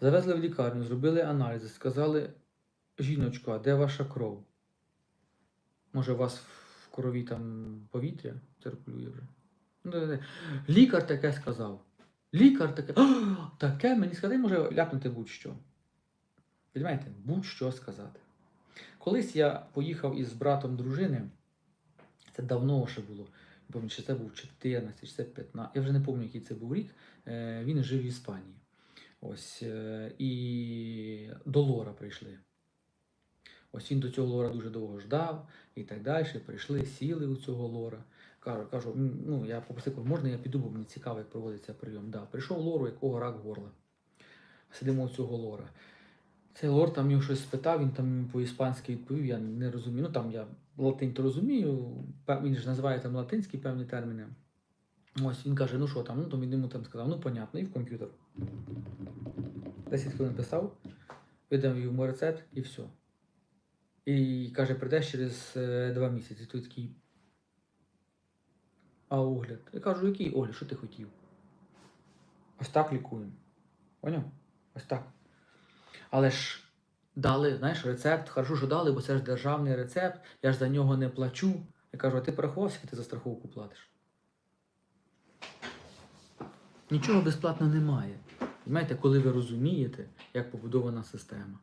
Завезли в лікарню, зробили аналізи, сказали, жіночко, а де ваша кров? Може, у вас в крові там повітря циркулює вже? Ну. Лікар таке сказав. Лікар таке. «А, таке мені сказати, може ляпнути будь-що. Розумієте, будь-що сказати. Колись я поїхав із братом дружини, це давно ще було. Пам'ятаю, чи це був 14, чи це 15. Я вже не пам'ятаю, який це був рік. Е, Він жив в Іспанії. Ось. е, І до Лора прийшли. Ось він до цього лора дуже довго ждав і так далі. Прийшли, сіли у цього лора. Кажу, кажу, ну я попросив, можна я піду, бо мені цікаво, як проводиться прийом. Да. Прийшов лору, якого рак горла. Сидимо у цього лора. Цей лор там його щось спитав, він там по-іспанськи відповів, я не розумію. Ну там я латинь то розумію, він ж називає там латинські певні терміни. Ось він каже, ну що там, ну то він йому там сказав, ну понятно, і в комп'ютер. 10 хвилин писав, видав йому рецепт і все. І каже, прийдеш через е, два місяці. Той такий. А огляд? Я кажу, який огляд? Що ти хотів? Ось так лікуємо. Поняв? Ось так. Але ж дали, знаєш, рецепт, хорошо, що дали, бо це ж державний рецепт, я ж за нього не плачу. Я кажу, а ти порахував, ти за страховку платиш? Нічого безплатно немає. Знаєте, коли ви розумієте, як побудована система.